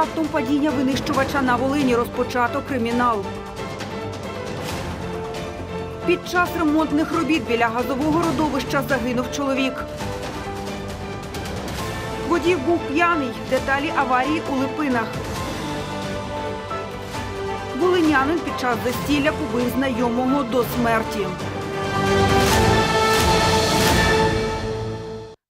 фактом падіння винищувача на Волині розпочато кримінал. Під час ремонтних робіт біля газового родовища загинув чоловік. Водій був п'яний. Деталі аварії у Липинах. Волинянин під час застілля побив знайомого до смерті.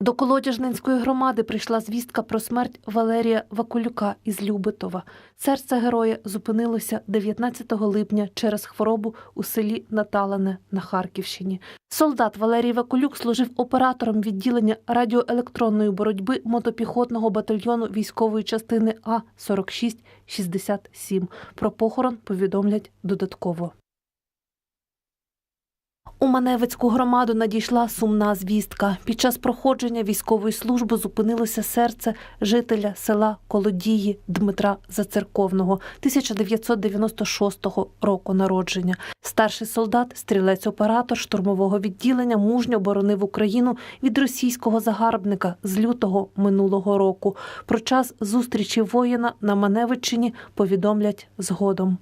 До Колодяжненської громади прийшла звістка про смерть Валерія Вакулюка із Любитова. Серце героя зупинилося 19 липня через хворобу у селі Наталане на Харківщині. Солдат Валерій Вакулюк служив оператором відділення радіоелектронної боротьби мотопіхотного батальйону військової частини А 4667 Про похорон повідомлять додатково. У Маневицьку громаду надійшла сумна звістка. Під час проходження військової служби зупинилося серце жителя села Колодії Дмитра Зацерковного 1996 року народження. Старший солдат, стрілець-оператор штурмового відділення мужньо боронив Україну від російського загарбника з лютого минулого року. Про час зустрічі воїна на Маневиччині повідомлять згодом.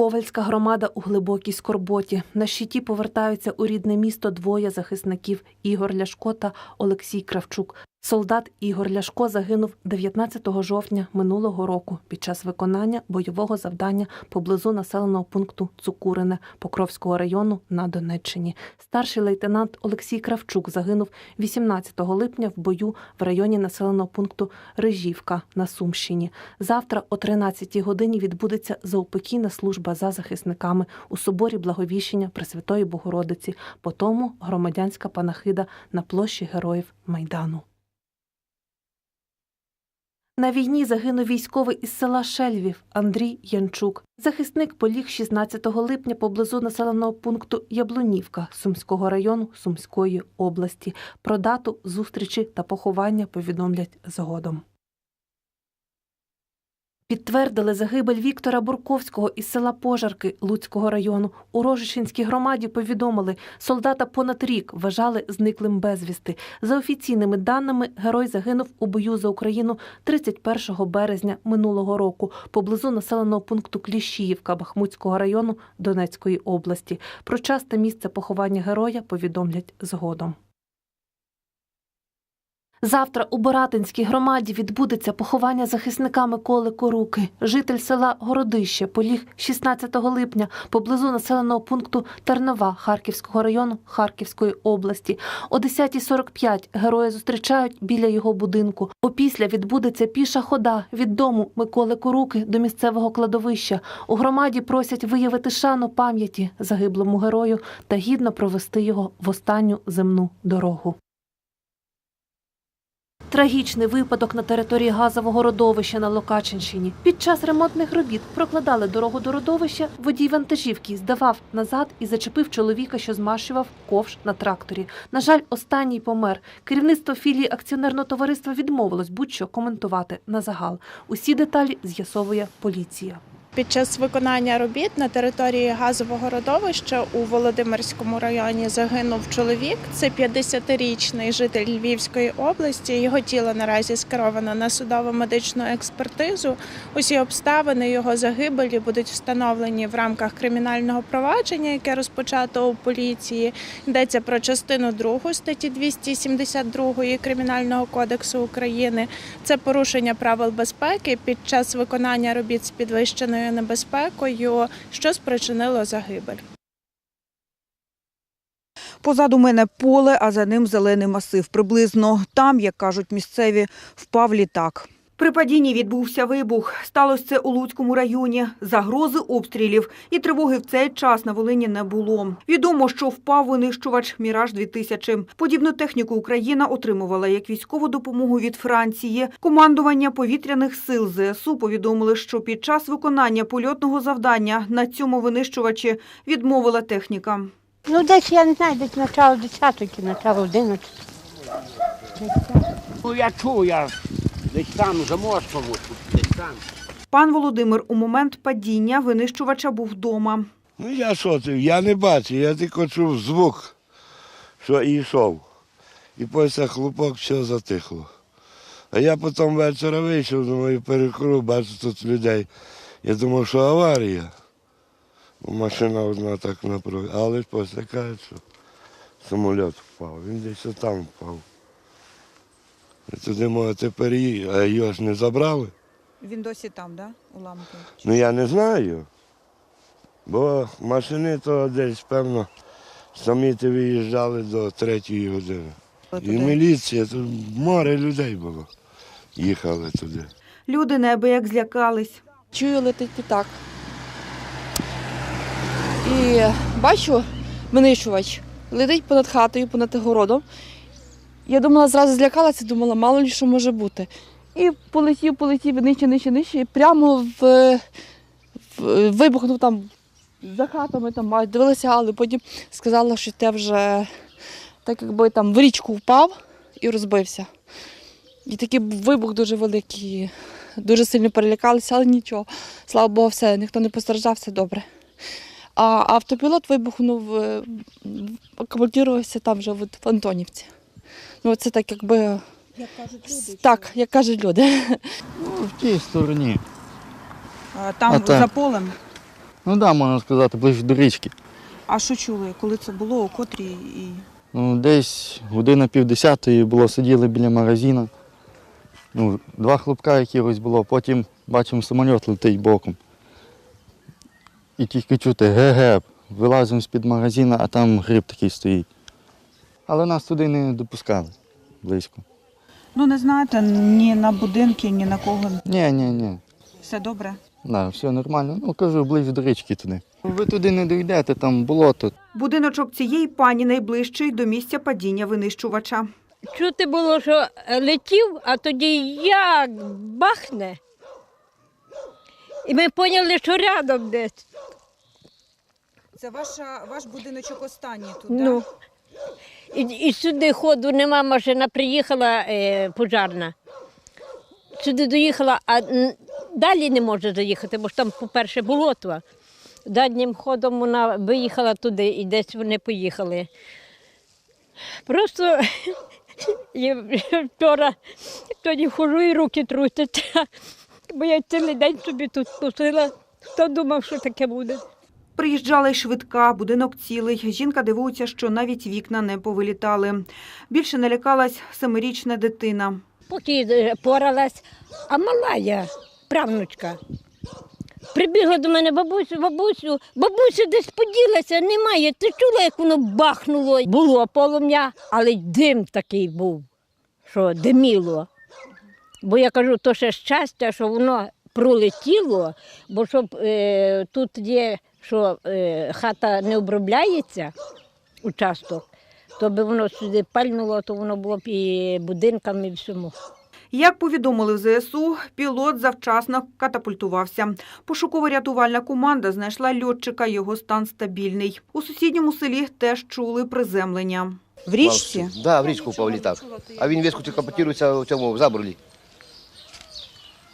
Ковальська громада у глибокій скорботі. На щиті повертаються у рідне місто двоє захисників Ігор Ляшко та Олексій Кравчук. Солдат Ігор Ляшко загинув 19 жовтня минулого року під час виконання бойового завдання поблизу населеного пункту Цукурине Покровського району на Донеччині. Старший лейтенант Олексій Кравчук загинув 18 липня в бою в районі населеного пункту Рижівка на Сумщині. Завтра о 13 годині відбудеться заупокійна служба за захисниками у соборі Благовіщення Пресвятої Богородиці, по тому громадянська панахида на площі Героїв Майдану. На війні загинув військовий із села Шельвів Андрій Янчук. Захисник поліг 16 липня поблизу населеного пункту Яблунівка Сумського району Сумської області. Про дату зустрічі та поховання повідомлять згодом. Підтвердили загибель Віктора Бурковського із села Пожарки Луцького району. У Рожичинській громаді повідомили, солдата понад рік вважали зниклим безвісти. За офіційними даними, герой загинув у бою за Україну 31 березня минулого року поблизу населеного пункту Кліщіївка Бахмутського району Донецької області. Про час та місце поховання героя повідомлять згодом. Завтра у Боратинській громаді відбудеться поховання захисника Миколи Коруки. Житель села Городище поліг 16 липня поблизу населеного пункту Тернова Харківського району Харківської області. О 10.45 героя зустрічають біля його будинку. Опісля відбудеться піша хода від дому Миколи Коруки до місцевого кладовища. У громаді просять виявити шану пам'яті загиблому герою та гідно провести його в останню земну дорогу. Трагічний випадок на території газового родовища на Локачинщині. Під час ремонтних робіт прокладали дорогу до родовища. Водій вантажівки здавав назад і зачепив чоловіка, що змащував ковш на тракторі. На жаль, останній помер. Керівництво філії акціонерного товариства відмовилось будь-що коментувати на загал. Усі деталі з'ясовує поліція. Під час виконання робіт на території газового родовища у Володимирському районі загинув чоловік. Це 50-річний житель Львівської області. Його тіло наразі скеровано на судово медичну експертизу. Усі обставини його загибелі будуть встановлені в рамках кримінального провадження, яке розпочато у поліції. Йдеться про частину 2 статті 272 Кримінального кодексу України. Це порушення правил безпеки під час виконання робіт з підвищеною небезпекою, що спричинило загибель. Позаду мене поле, а за ним зелений масив. Приблизно там, як кажуть місцеві, впав літак. При падінні відбувся вибух. Сталося це у Луцькому районі. Загрози обстрілів і тривоги в цей час на Волині не було. Відомо, що впав винищувач «Міраж-2000». Подібну техніку Україна отримувала як військову допомогу від Франції. Командування повітряних сил ЗСУ повідомили, що під час виконання польотного завдання на цьому винищувачі відмовила техніка. Ну, десь я не знаю, десь начало 10 чи начало 11. Ну я чув, я десь там за мостом, ось десь там. Пан Володимир у момент падіння винищувача був вдома. Ну я що це? Я не бачив, я тільки чув звук, що і йшов. І після хлопок все затихло. А я потім вечора вийшов, думаю, перекру, бачу тут людей. Я думав, що аварія. Машина одна так направила. Але ж після кажуть, що самоліт впав. Він десь там впав. Туди можете переїхати, а його ж не забрали. Він досі там, да? Уламки. Ну я не знаю. Бо машини то десь, певно, самі ти виїжджали до третьої години. І міліція, тут море людей було. Їхали туди. Люди неабияк злякались. Чую, летить літак. І бачу винищувач. Летить понад хатою, понад городом. Я думала, зразу злякалася, думала, мало ли що може бути. І полетів, полетів нижче, нижче, нижче, і прямо в, в вибухнув там за хатами, там дивилася, але потім сказала, що те вже так якби там в річку впав і розбився. І такий вибух дуже великий. Дуже сильно перелякалися, але нічого. Слава Богу, все, ніхто не постраждав, все добре. А автопілот вибухнув, е, акумулювався там вже в Антонівці. Ну, це так якби. Як кажуть люди. Так, як кажуть люди. Ну, в тій стороні. А, Там А так. за полем. Ну так, да, можна сказати, ближче до річки. А що чули, коли це було, о котрій і. Ну, десь година півдесятої було, сиділи біля магазину. Ну, два хлопка якихось було, потім бачимо самоліт летить боком. І тільки чути ге-ге, вилазимо з-під магазину, а там гриб такий стоїть. Але нас туди не допускали близько. Ну не знаєте, ні на будинки, ні на кого. Ні, ні, ні. Все добре. Да, все нормально. Ну, кажу, ближче до річки туди. Ви туди не дійдете, там болото. Будиночок цієї пані найближчий до місця падіння винищувача. Чути було, що летів, а тоді як бахне. І ми поняли, що рядом десь. Це ваша, ваш будиночок останній тут, Ну. І, і сюди ходу нема, машина приїхала е, пожарна. Сюди доїхала, а далі не може заїхати, бо ж там, по-перше, болото. Дальнім ходом вона виїхала туди і десь вони поїхали. Просто я вчора тоді хожу і руки трусяться, бо я цілий день собі тут тусила. Хто думав, що таке буде? Приїжджала й швидка, будинок цілий. Жінка дивується, що навіть вікна не повилітали. Більше налякалась семирічна дитина. Поки е, поралась, а мала я, правнучка. Прибігла до мене бабусю, бабусю, бабусю десь поділася, немає. Ти чула, як воно бахнуло? Було полум'я, але дим такий був, що диміло. Бо я кажу, то ще щастя, що воно пролетіло, бо щоб е, тут є, що е, хата не обробляється, участок, то би воно сюди пальнуло, то воно було б і будинками, і всьому. Як повідомили в ЗСУ, пілот завчасно катапультувався. Пошуково-рятувальна команда знайшла льотчика, його стан стабільний. У сусідньому селі теж чули приземлення. В річці? Так, да, в річку впав літак. А він весь катапультується у цьому в заборлі.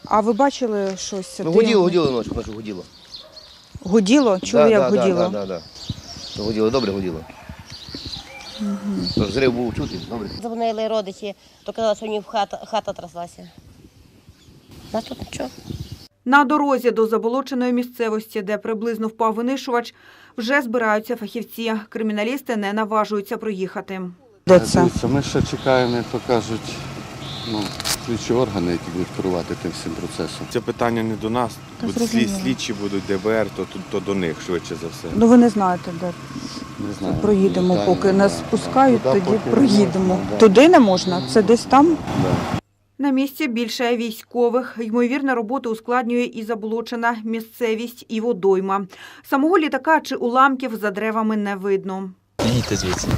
А ви бачили щось? Ну, гуділо, гуділо ночі, ночі гуділо. Гуділо? Чули, да, як да, гуділо? Да, да, да, да. Гуділо, добре гуділо. Угу. Зрив був чути, добре. Дзвонили родичі, то казали, що в хата, хата тряслася. У нас тут нічого. На дорозі до заболоченої місцевості, де приблизно впав винищувач, вже збираються фахівці. Криміналісти не наважуються проїхати. Де Дивіться, ми ще чекаємо, як то кажуть, ну, слідчі органи, які будуть керувати тим всім процесом. Це питання не до нас. Та Будуть слід, зрозуміло. слідчі будуть ДБР, то, то, то до них швидше за все. Ну ви не знаєте, де Не знаю. проїдемо, детально, поки нас да. спускають, Туди тоді поки не проїдемо. можна, да. Туди не можна, це десь там. Да. На місці більше військових. Ймовірно, роботу ускладнює і заболочена місцевість, і водойма. Самого літака чи уламків за деревами не видно. Їдьте звідси.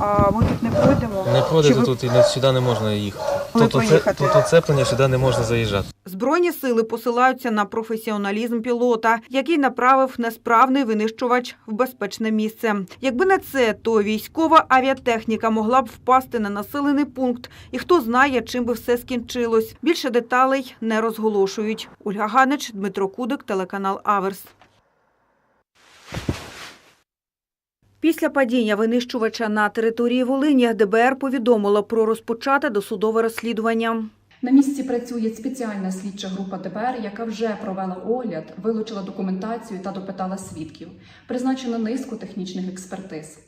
А ми тут не пройдемо. Не пройдете ви- тут і сюди не можна їхати. Коли Тут, оце, тут оцеплення, сюди не можна заїжджати. Збройні сили посилаються на професіоналізм пілота, який направив несправний винищувач в безпечне місце. Якби не це, то військова авіатехніка могла б впасти на населений пункт, і хто знає, чим би все скінчилось. Більше деталей не розголошують. Ольга Ганич, Дмитро Кудик, телеканал Аверс. Після падіння винищувача на території Волині ДБР повідомило про розпочате досудове розслідування. На місці працює спеціальна слідча група ДБР, яка вже провела огляд, вилучила документацію та допитала свідків. Призначено низку технічних експертиз.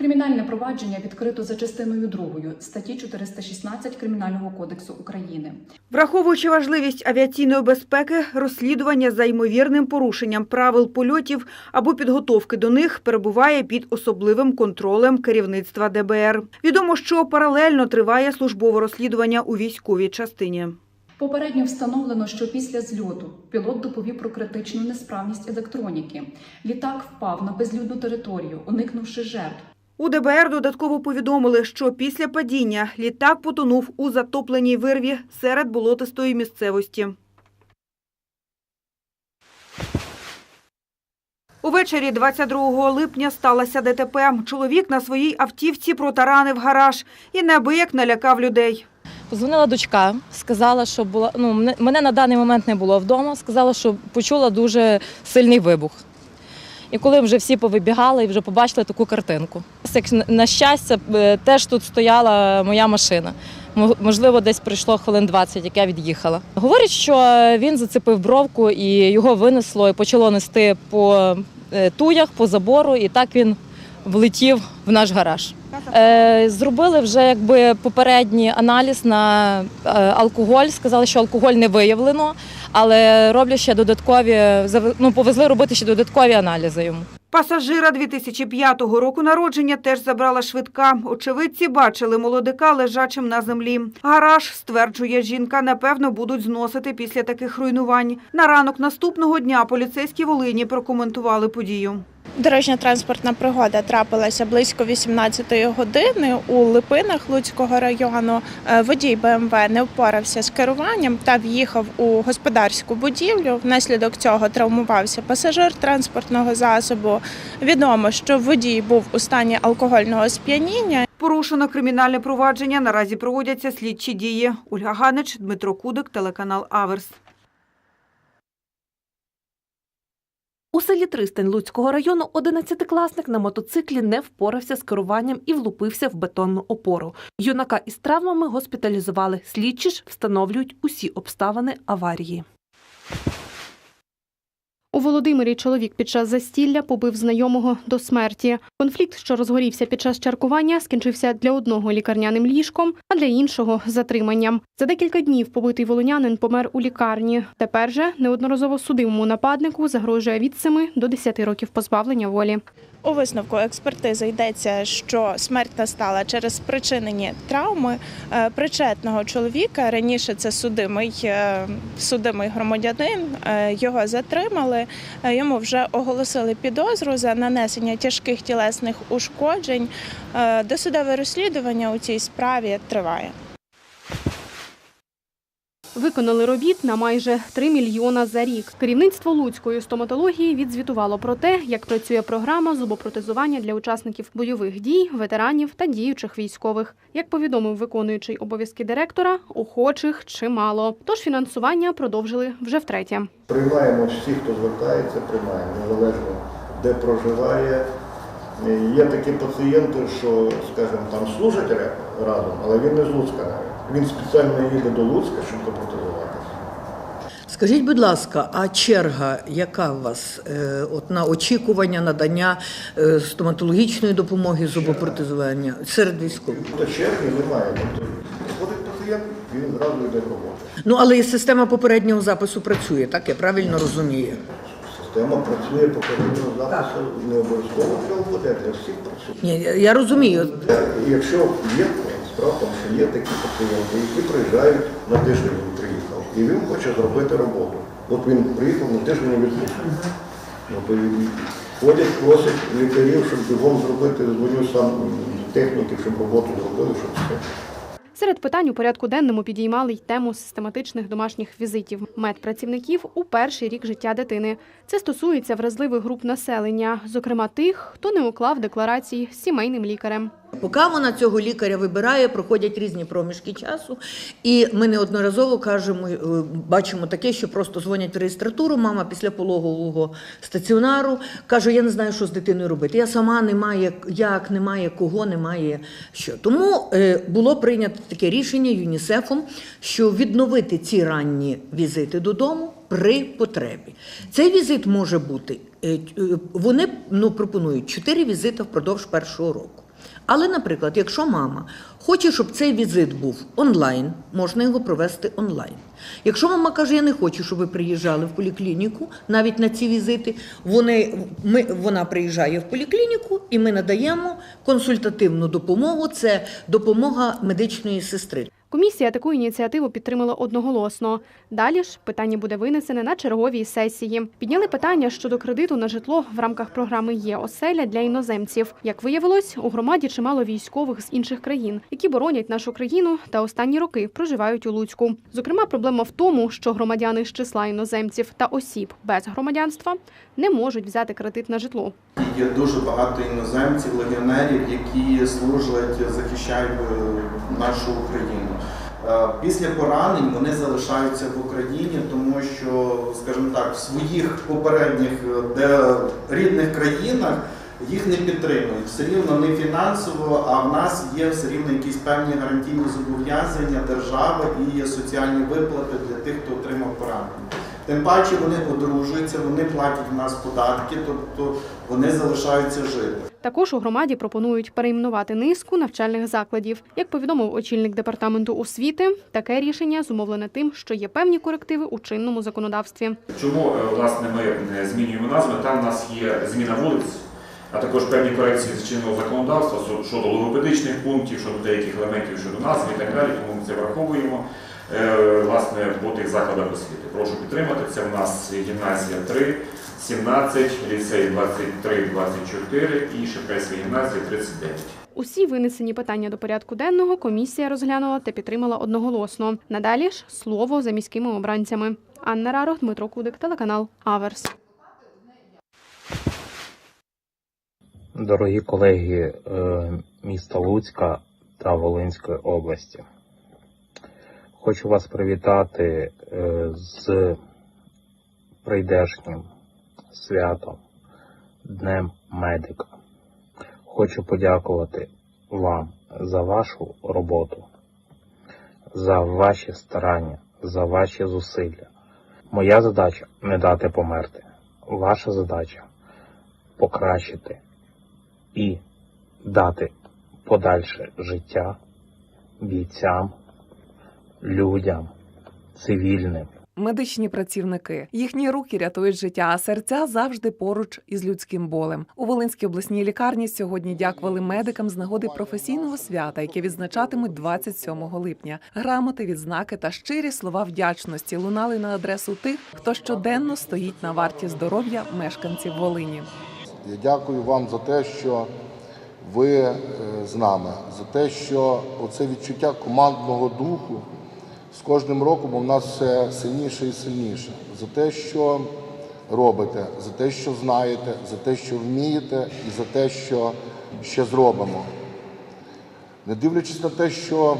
Кримінальне провадження відкрито за частиною 2 статті 416 Кримінального кодексу України. Враховуючи важливість авіаційної безпеки, розслідування за ймовірним порушенням правил польотів або підготовки до них перебуває під особливим контролем керівництва ДБР. Відомо, що паралельно триває службове розслідування у військовій частині. Попередньо встановлено, що після зльоту пілот доповів про критичну несправність електроніки. Літак впав на безлюдну територію, уникнувши жертв. У ДБР додатково повідомили, що після падіння літак потонув у затопленій вирві серед болотистої місцевості. Увечері 22 липня сталося ДТП. Чоловік на своїй автівці протаранив гараж і неабияк налякав людей. Позвонила дочка, сказала, що була ну мене, на даний момент не було вдома. Сказала, що почула дуже сильний вибух. І коли вже всі повибігали і вже побачили таку картинку. На- щастя, е, теж тут стояла моя машина. Мо- Можливо, десь пройшло хвилин 20, як я від'їхала. Говорять, що він зацепив бровку і його винесло і почало нести по е, туях, по забору, і так він влетів в наш гараж. Е, Зробили вже якби попередній аналіз на е, алкоголь. Сказали, що алкоголь не виявлено, але роблять ще додаткові ну, повезли робити ще додаткові аналізи йому. Пасажира 2005 року народження теж забрала швидка. Очевидці бачили молодика лежачим на землі. Гараж, стверджує жінка, напевно будуть зносити після таких руйнувань. На ранок наступного дня поліцейські Волині прокоментували подію. Дорожньо-транспортна пригода трапилася близько 18-ї години у Липинах Луцького району. Е, Водій БМВ не впорався з керуванням та в'їхав у господарську будівлю. Внаслідок цього травмувався пасажир транспортного засобу. Відомо, що водій був у стані алкогольного сп'яніння. Порушено кримінальне провадження. Наразі проводяться слідчі дії. Ольга Ганич, Дмитро Кудик, телеканал Аверс. У селі Тристань Луцького району 11-класник на мотоциклі не впорався з керуванням і влупився в бетонну опору. Юнака із травмами госпіталізували. Слідчі ж встановлюють усі обставини аварії. Володимирі чоловік під час застілля побив знайомого до смерті. Конфлікт, що розгорівся під час чаркування, скінчився для одного лікарняним ліжком, а для іншого затриманням. За декілька днів побитий волонянин помер у лікарні. Тепер же неодноразово судимому нападнику загрожує від 7 до 10 років позбавлення волі. У висновку експертизи йдеться, що смерть настала через спричинені травми е, причетного чоловіка. Раніше це судимий, е, судимий громадянин. Е, Його затримали. Йому вже оголосили підозру за нанесення тяжких тілесних ушкоджень. Досудове розслідування у цій справі триває. Виконали робіт на майже 3 мільйона за рік. Керівництво Луцької стоматології відзвітувало про те, як працює програма зубопротезування для учасників бойових дій, ветеранів та діючих військових. Як повідомив виконуючий обов'язки директора, охочих чимало. Тож фінансування продовжили вже втретє. Приймаємо всіх, хто звертається, приймаємо, незалежно де проживає. Е, Є такі пацієнти, що, скажімо, там служать разом, але він не з Луцька навіть. Він спеціально їде до Луцька, щоб запротезуватися. Скажіть, будь ласка, а черга, яка у вас е, от на очікування надання е, стоматологічної допомоги, зубопротезування серед військових? До черги немає. Тобто приходить пацієнт, він зразу йде в роботу. Ну але і система попереднього запису працює, так я правильно розумію. Система працює попереднього запису, не обов'язково для ОБД, для всіх працює. Ні, я- я розумію. Якщо є справа, тому, що є такі пацієнти, які приїжджають на тиждень він приїхав, і він хоче зробити роботу. От він приїхав на тиждень і Ходять, просять лікарів, щоб бігом зробити, дзвоню сам техніків, щоб роботу зробили, щоб все. Серед питань у порядку денному підіймали й тему систематичних домашніх візитів медпрацівників у перший рік життя дитини. Це стосується вразливих груп населення, зокрема тих, хто не уклав декларації з сімейним лікарем. Поки вона цього лікаря вибирає, проходять різні проміжки часу, і ми неодноразово кажемо, е, бачимо таке, що просто дзвонять в реєстратуру. Мама після пологового стаціонару каже: Я не знаю, що з дитиною робити. Я сама немає як, немає кого, немає що. Тому е, було прийнято таке рішення ЮНІСЕФом, що відновити ці ранні візити додому. При потребі цей візит може бути. е, Вони ну, пропонують чотири візити впродовж першого року. Але, наприклад, якщо мама хоче, щоб цей візит був онлайн, можна його провести онлайн. Якщо мама каже, я не хочу, щоб ви приїжджали в поліклініку, навіть на ці візити, вони, ми, вона приїжджає в поліклініку і ми надаємо консультативну допомогу. Це допомога медичної сестри. Комісія таку ініціативу підтримала одноголосно. Далі ж питання буде винесене на черговій сесії. Підняли питання щодо кредиту на житло в рамках програми Є оселя для іноземців. Як виявилось, у громаді чимало військових з інших країн, які боронять нашу країну та останні роки проживають у Луцьку. Зокрема, проблема в тому, що громадяни з числа іноземців та осіб без громадянства не можуть взяти кредит на житло. Є дуже багато іноземців, легіонерів, які служать, захищають е, нашу Україну. Е, Після поранень вони залишаються в Україні, тому що, скажімо так, в своїх попередніх е, де рідних країнах їх не підтримують. Все рівно не фінансово, а в нас є все рівно якісь певні гарантійні зобов'язання держави і соціальні виплати для тих, хто отримав поранення. Тим паче вони одружуються, вони платять в нас податки, тобто вони залишаються жити. Також у громаді пропонують перейменувати низку навчальних закладів. Як повідомив очільник департаменту освіти, таке рішення зумовлене тим, що є певні корективи у чинному законодавстві. Чому е, власне ми е, змінюємо назви? Там у нас є зміна вулиць, а також певні корекції з чинного законодавства щодо логопедичних пунктів, щодо деяких елементів щодо назв і так далі. Тому ми це враховуємо власне по тих закладах освіти. Прошу підтримати. Це у нас гімназія 3, 17, ліцей 23, 24 і Шевкайська гімназія 39. Усі винесені питання до порядку денного комісія розглянула та підтримала одноголосно. Надалі ж слово за міськими обранцями. Анна Рарох, Дмитро Кудик, телеканал Аверс. Дорогі колеги е, міста Луцька та Волинської області, хочу вас привітати е, з прийдешнім святом, Днем медика. Хочу подякувати вам за вашу роботу, за ваші старання, за ваші зусилля. Моя задача не дати померти. Ваша задача покращити і дати подальше життя бійцям, людям, цивільним. Медичні працівники їхні руки рятують життя, а серця завжди поруч із людським болем. У Волинській обласній лікарні сьогодні дякували медикам з нагоди професійного свята, яке відзначатимуть 27 липня. Грамоти, відзнаки та щирі слова вдячності лунали на адресу тих, хто щоденно стоїть на варті здоров'я мешканців Волині. Я дякую вам за те, що ви е, з нами, за те, що оце відчуття командного духу з кожним роком у нас все сильніше і сильніше. За те, що робите, за те, що знаєте, за те, що вмієте, і за те, що ще зробимо. Не дивлячись на те, що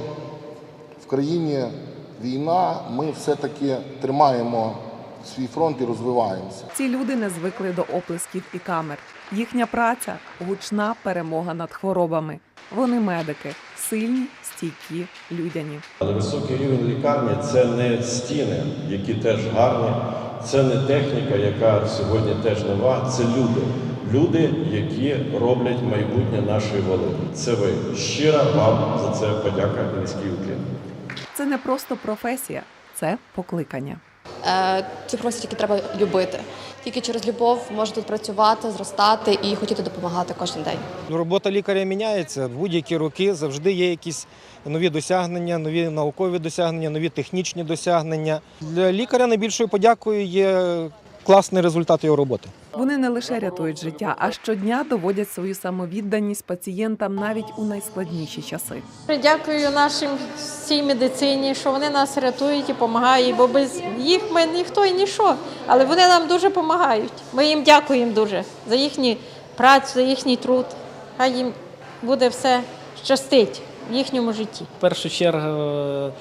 в країні війна, ми все-таки тримаємо свій фронт і розвиваємося. Ці люди не звикли до оплесків і камер. Їхня праця гучна перемога над хворобами. Вони медики, сильні, стійкі, людяні. Але високий рівень лікарні це не стіни, які теж гарні, це не техніка, яка сьогодні теж нова, це люди. Люди, які роблять майбутнє нашої Волині. Це ви. Щира вам за це подяка низький уклін. Це не просто професія, це покликання. Е, Цю професію тільки треба любити. Тільки через любов можна тут працювати, зростати і хотіти допомагати кожен день. Ну, Робота лікаря міняється в будь-які роки. Завжди є якісь нові досягнення, нові наукові досягнення, нові технічні досягнення. Для лікаря найбільшою подякою є класний результат його роботи. Вони не лише рятують життя, а щодня доводять свою самовідданість пацієнтам навіть у найскладніші часи. Дякую нашим всій медицині, що вони нас рятують і допомагають, бо без їх ми ніхто і ніщо. Але вони нам дуже допомагають. Ми їм дякуємо дуже за їхню працю, за їхній труд. Хай їм буде все щастить в їхньому житті. В першу чергу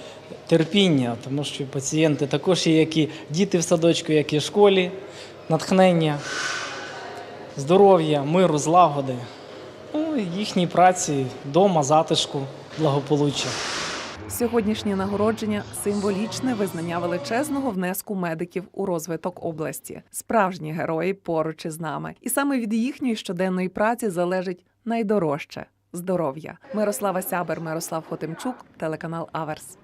терпіння, тому що пацієнти також є як і діти в садочку, як і в школі, натхнення, здоров'я, миру, злагоди, ну, їхній праці, вдома, затишку, благополуччя. Сьогоднішнє нагородження символічне визнання величезного внеску медиків у розвиток області. Справжні герої поруч із нами. І саме від їхньої щоденної праці залежить найдорожче здоров'я. Мирослава Сябер, Мирослав Хотимчук, телеканал Аверс.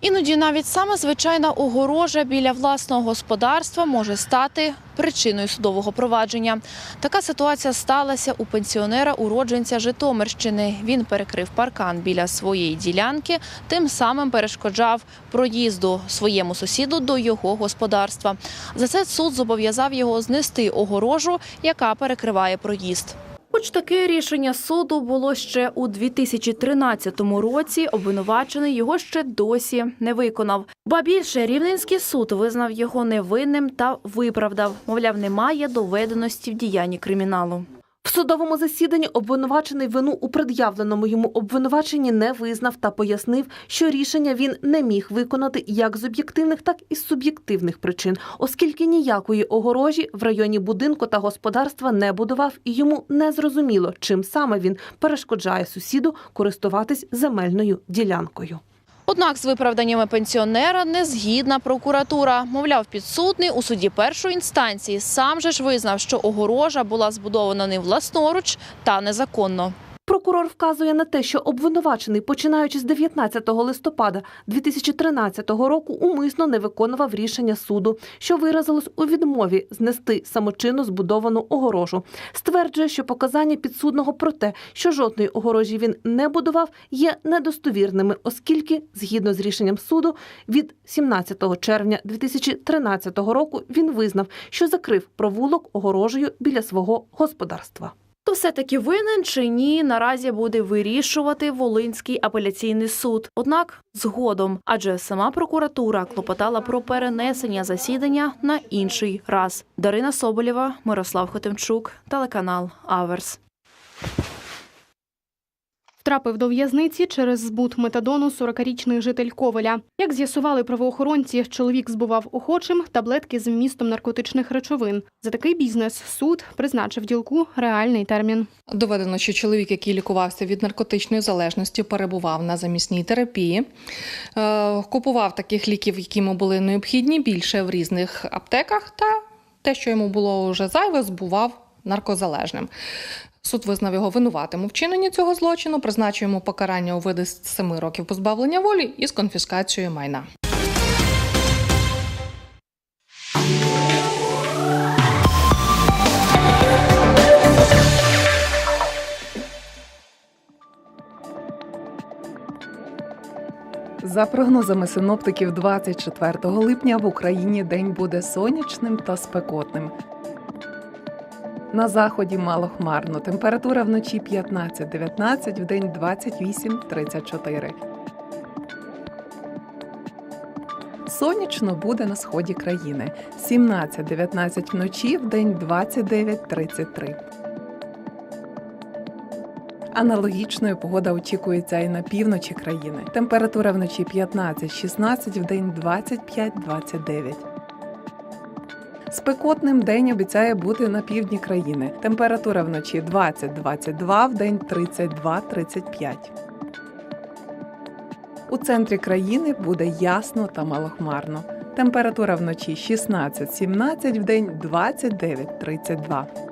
Іноді навіть саме звичайна огорожа біля власного господарства може стати причиною судового провадження. Така ситуація сталася у пенсіонера-уродженця Житомирщини. Він перекрив паркан біля своєї ділянки, тим самим перешкоджав проїзду своєму сусіду до його господарства. За це суд зобов'язав його знести огорожу, яка перекриває проїзд. Хоч таке рішення суду було ще у 2013 році, обвинувачений його ще досі не виконав. Ба більше Рівненський суд визнав його невинним та виправдав. Мовляв, немає доведеності в діянні криміналу. В судовому засіданні обвинувачений вину у пред'явленому йому обвинуваченні не визнав та пояснив, що рішення він не міг виконати як з об'єктивних, так і з суб'єктивних причин, оскільки ніякої огорожі в районі будинку та господарства не будував, і йому не зрозуміло, чим саме він перешкоджає сусіду користуватись земельною ділянкою. Однак з виправданнями пенсіонера не згідна прокуратура. Мовляв, підсудний у суді першої інстанції сам же ж визнав, що огорожа була збудована не власноруч та незаконно. Прокурор вказує на те, що обвинувачений, починаючи з 19 листопада 2013 року, умисно не виконував рішення суду, що виразилось у відмові знести самочинно збудовану огорожу. Стверджує, що показання підсудного про те, що жодної огорожі він не будував, є недостовірними, оскільки, згідно з рішенням суду, від 17 червня 2013 року він визнав, що закрив провулок огорожею біля свого господарства. То все-таки винен чи ні, наразі буде вирішувати Волинський апеляційний суд. Однак згодом, адже сама прокуратура клопотала про перенесення засідання на інший раз. Дарина Соболєва, Мирослав Хотимчук, телеканал Аверс. Втрапив до в'язниці через збут метадону 40-річний житель Ковеля. Як з'ясували правоохоронці, чоловік збував охочим таблетки з вмістом наркотичних речовин. За такий бізнес суд призначив ділку реальний термін. Доведено, що чоловік, який лікувався від наркотичної залежності, перебував на замісній терапії, Е, купував таких ліків, які йому були необхідні, більше в різних аптеках, та те, що йому було вже зайве, збував наркозалежним. Суд визнав його винуватим у вчиненні цього злочину, призначив йому покарання у види з 7 років позбавлення волі і з конфіскацією майна. За прогнозами синоптиків, 24 липня в Україні день буде сонячним та спекотним. На заході малохмарно. Температура вночі 15-19, вдень 28-34. Сонячно буде на сході країни. 17-19 вночі, вдень 29-33. Аналогічною погода очікується і на півночі країни. Температура вночі 15-16, вдень 25-29. Спекотним день обіцяє бути на півдні країни. Температура вночі 20-22, вдень 32-35. У центрі країни буде ясно та малохмарно. Температура вночі 16-17, вдень 29-32.